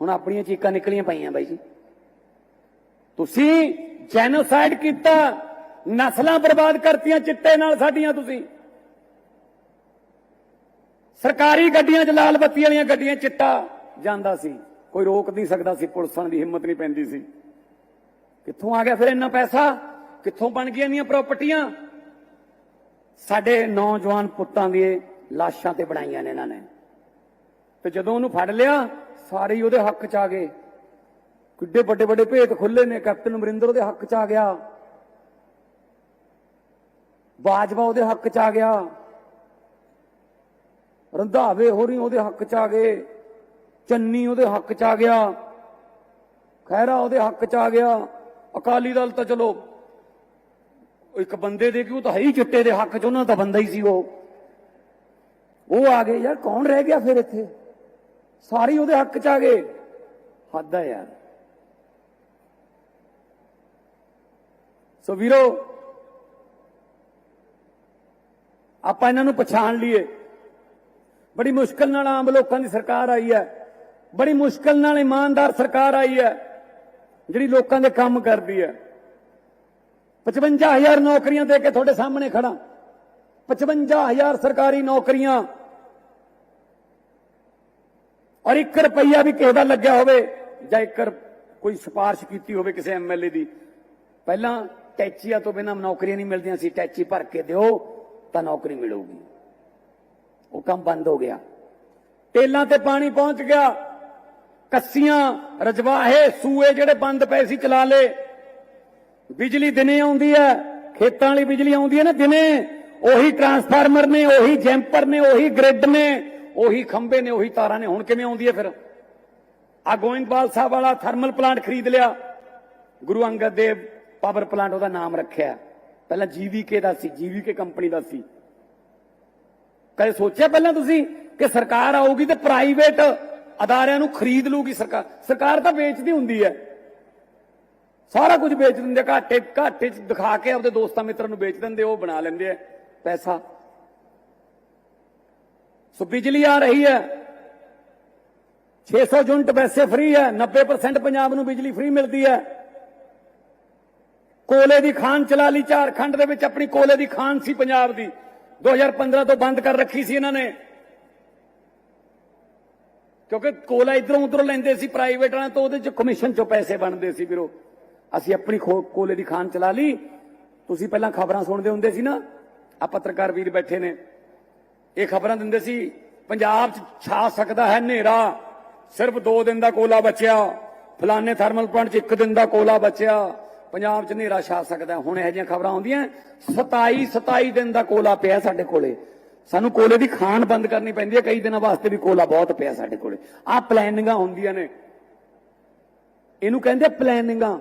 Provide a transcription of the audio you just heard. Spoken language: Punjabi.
ਹੁਣ ਆਪਣੀਆਂ ਚੀਕਾਂ ਨਿਕਲੀਆਂ ਪਈਆਂ ਬਾਈ ਜੀ। ਤੁਸੀਂ ਜੈਨੋਸਾਈਡ ਕੀਤਾ, ਨਸਲਾਂ ਬਰਬਾਦ ਕਰਤੀਆਂ ਚਿੱਟੇ ਨਾਲ ਸਾਡੀਆਂ ਤੁਸੀਂ। ਸਰਕਾਰੀ ਗੱਡੀਆਂ 'ਚ ਲਾਲ ਬੱਤੀ ਵਾਲੀਆਂ ਗੱਡੀਆਂ ਚਿੱਟਾ ਜਾਂਦਾ ਸੀ। ਕੋਈ ਰੋਕ ਨਹੀਂ ਸਕਦਾ ਸੀ, ਪੁਲਿਸਾਂ ਦੀ ਹਿੰਮਤ ਨਹੀਂ ਪੈਂਦੀ ਸੀ। ਕਿੱਥੋਂ ਆ ਗਿਆ ਫਿਰ ਇੰਨਾ ਪੈਸਾ? ਕਿੱਥੋਂ ਬਣ ਗਈਆਂ ਇੰਨੀਆਂ ਪ੍ਰਾਪਰਟੀਆਂ? ਸਾਡੇ ਨੌਜਵਾਨ ਪੁੱਤਾਂ ਦੀ ਲਾਸ਼ਾਂ ਤੇ ਬਣਾਈਆਂ ਨੇ ਇਹਨਾਂ ਨੇ। ਤੇ ਜਦੋਂ ਉਹਨੂੰ ਫੜ ਲਿਆ ਸਾਰੇ ਹੀ ਉਹਦੇ ਹੱਕ 'ਚ ਆ ਗਏ। ਕਿੱਡੇ ਵੱਡੇ ਵੱਡੇ ਭੇਤ ਖੁੱਲੇ ਨੇ, ਕੈਪਟਨ ਅਮਰਿੰਦਰ ਉਹਦੇ ਹੱਕ 'ਚ ਆ ਗਿਆ। ਬਾਜਵਾ ਉਹਦੇ ਹੱਕ 'ਚ ਆ ਗਿਆ। ਰੰਧਾਵੇ ਹੋਰੀ ਉਹਦੇ ਹੱਕ 'ਚ ਆ ਗਏ। ਚੰਨੀ ਉਹਦੇ ਹੱਕ 'ਚ ਆ ਗਿਆ। ਖੈਰਾ ਉਹਦੇ ਹੱਕ 'ਚ ਆ ਗਿਆ। ਅਕਾਲੀ ਦਲ ਤਾਂ ਚਲੋ, ਇੱਕ ਬੰਦੇ ਦੇ ਕਿ ਉਹ ਤਾਂ ਹੈ ਹੀ ਚਿੱਟੇ ਦੇ ਹੱਕ 'ਚ, ਉਹਨਾਂ ਦਾ ਬੰਦਾ ਹੀ ਸੀ ਉਹ। ਉਹ ਆ ਗਏ, ਯਾਰ ਕੌਣ ਰਹਿ ਗਿਆ ਫਿਰ ਇੱਥੇ? ਸਾਰੀ ਉਹਦੇ ਹੱਕ 'ਚ ਆ ਗਏ। ਹੱਦ ਹੈ ਯਾਰ। ਸੋ ਵੀਰੋ, ਆਪਾਂ ਇਹਨਾਂ ਨੂੰ ਪਛਾਣ ਲਈਏ। ਬੜੀ ਮੁਸ਼ਕਲ ਨਾਲ ਆਮ ਲੋਕਾਂ ਦੀ ਸਰਕਾਰ ਆਈ ਹੈ। ਬੜੀ ਮੁਸ਼ਕਲ ਨਾਲ ਇਮਾਨਦਾਰ ਸਰਕਾਰ ਆਈ ਹੈ, ਜਿਹੜੀ ਲੋਕਾਂ ਦੇ ਕੰਮ ਕਰਦੀ ਹੈ। 55000 ਨੌਕਰੀਆਂ ਦੇ ਕੇ ਤੁਹਾਡੇ ਸਾਹਮਣੇ ਖੜਾ 55000 ਸਰਕਾਰੀ ਨੌਕਰੀਆਂ ਔਰ 1 ਰੁਪਈਆ ਵੀ ਕਿਸੇ ਦਾ ਲੱਗਿਆ ਹੋਵੇ, ਜਾਂ ਇੱਕ ਕੋਈ ਸਿਫਾਰਿਸ਼ ਕੀਤੀ ਹੋਵੇ ਕਿਸੇ ਐਮਐਲਏ ਦੀ, ਪਹਿਲਾਂ ਟੈਚੀਆਂ ਤੋਂ ਬਿਨਾਂ ਨੌਕਰੀਆਂ ਨਹੀਂ ਮਿਲਦੀਆਂ ਸੀ, ਟੈਚੀ ਭਰ ਕੇ ਦਿਓ, ਤਾਂ ਨੌਕਰੀ ਮਿਲੂਗੀ। ਉਹ ਕੰਮ ਬੰਦ ਹੋ ਗਿਆ। ਟੇਲਾਂ ਤੇ ਪਾਣੀ ਪਹੁੰਚ ਗਿਆ। ਕੱਸੀਆਂ ਰਜਵਾਹੇ ਸੂਏ ਜਿਹੜੇ ਬੰਦ ਪਏ ਸੀ ਚਲਾ ਲੇ ਬਿਜਲੀ ਦਿਨੇ ਆਉਂਦੀ ਹੈ, ਖੇਤਾਂ ਵਾਲੀ ਬਿਜਲੀ ਆਉਂਦੀ ਹੈ ਨਾ ਦਿਨੇ। ਉਹੀ ਟਰਾਂਸਫਾਰਮਰ ਨੇ, ਉਹੀ ਜੈਂਪਰ ਨੇ, ਉਹੀ ਗ੍ਰਿਡ ਨੇ। ਉਹੀ ਖੰਭੇ ਨੇ, ਉਹੀ ਤਾਰਾਂ ਨੇ। ਹੁਣ ਕਿਵੇਂ ਆਉਂਦੀ ਹੈ ਫਿਰ? ਆ ਗੋਇੰਦਵਾਲ ਸਾਹਿਬ ਵਾਲਾ ਥਰਮਲ ਪਲਾਂਟ ਖਰੀਦ ਲਿਆ। ਗੁਰੂ ਅੰਗਦ ਦੇਵ ਪਾਵਰ ਪਲਾਂਟ ਉਹਦਾ ਨਾਮ ਰੱਖਿਆ। ਪਹਿਲਾਂ ਜੀਵੀਕੇ ਦਾ ਸੀ ਜੀਵੀਕੇ ਕੰਪਨੀ ਦਾ ਸੀ। ਕਦੇ ਸੋਚਿਆ ਪਹਿਲਾਂ ਤੁਸੀਂ ਕਿ ਸਰਕਾਰ ਆਊਗੀ ਤੇ ਪ੍ਰਾਈਵੇਟ ਅਦਾਰਿਆਂ ਨੂੰ ਖਰੀਦ ਲੂਗੀ ਸਰਕਾਰ? ਸਰਕਾਰ ਤਾਂ ਵੇਚਦੀ ਹੁੰਦੀ ਹੈ। ਸਾਰਾ ਕੁਝ ਵੇਚ ਦਿੰਦੇ ਘਾਟੇ ਘਾਟੇ ਚ ਦਿਖਾ ਕੇ ਆਪਦੇ ਦੋਸਤਾਂ ਮਿੱਤਰਾਂ ਨੂੰ ਵੇਚ ਦਿੰਦੇ ਉਹ ਬਣਾ ਲੈਂਦੇ ਆ ਪੈਸਾ। ਸੋ ਬਿਜਲੀ ਆ ਰਹੀ ਹੈ। 600 ਯੂਨਿਟ ਵੈਸੇ ਫ੍ਰੀ ਹੈ। 90% ਪੰਜਾਬ ਨੂੰ ਬਿਜਲੀ ਫ੍ਰੀ ਮਿਲਦੀ ਹੈ। ਕੋਲੇ ਦੀ ਖਾਨ ਚਲਾ ਲਈ। ਝਾਰਖੰਡ ਦੇ ਵਿੱਚ ਆਪਣੀ ਕੋਲੇ ਦੀ ਖਾਨ ਸੀ ਪੰਜਾਬ ਦੀ। 2015 ਤੋਂ ਬੰਦ ਕਰ ਰੱਖੀ ਸੀ ਇਹਨਾਂ ਨੇ। ਕਿਉਂਕਿ ਕੋਲਾ ਇਧਰੋਂ ਉਧਰੋਂ ਲੈਂਦੇ ਸੀ ਪ੍ਰਾਈਵੇਟ ਵਾਲਿਆਂ ਤੋਂ, ਉਹਦੇ ਚ ਕਮਿਸ਼ਨ ਚੋਂ ਪੈਸੇ ਬਣਦੇ ਸੀ ਵੀਰੋ। ਅਸੀਂ ਆਪਣੀ ਖੋ- ਕੋਲੇ ਦੀ ਖਾਨ ਚਲਾ ਲਈ। ਤੁਸੀਂ ਪਹਿਲਾਂ ਖਬਰਾਂ ਸੁਣਦੇ ਹੁੰਦੇ ਸੀ ਨਾ। ਆ ਪੱਤਰਕਾਰ ਵੀਰ ਬੈਠੇ ਨੇ। ਇਹ ਖਬਰਾਂ ਦਿੰਦੇ ਸੀ, ਪੰਜਾਬ 'ਚ ਛਾ ਸਕਦਾ ਹੈ ਹਨੇਰਾ। ਸਿਰਫ 2 ਦਿਨ ਦਾ ਕੋਲਾ ਬਚਿਆ। ਫਲਾਣੇ ਥਰਮਲ ਪਲਾਂਟ 'ਚ 1 ਦਿਨ ਦਾ ਕੋਲਾ ਬਚਿਆ। ਪੰਜਾਬ 'ਚ ਹਨੇਰਾ ਛਾ ਸਕਦਾ ਹੁਣ ਇਹੋ ਜਿਹੀਆਂ ਖਬਰਾਂ ਆਉਂਦੀਆਂ। 27 27 ਦਿਨ ਦਾ ਕੋਲਾ ਪਿਆ ਸਾਡੇ ਕੋਲੇ। ਸਾਨੂੰ ਕੋਲੇ ਦੀ ਖਾਣ ਬੰਦ ਕਰਨੀ ਪੈਂਦੀ ਹੈ। ਕਈ ਦਿਨਾਂ ਵਾਸਤੇ ਵੀ ਕੋਲਾ ਬਹੁਤ ਪਿਆ ਸਾਡੇ ਕੋਲੇ। ਆਹ ਪਲੈਨਿੰਗਾਂ ਹੁੰਦੀਆਂ ਨੇ। ਇਹਨੂੰ ਕਹਿੰਦੇ ਪਲੈਨਿੰਗਾਂ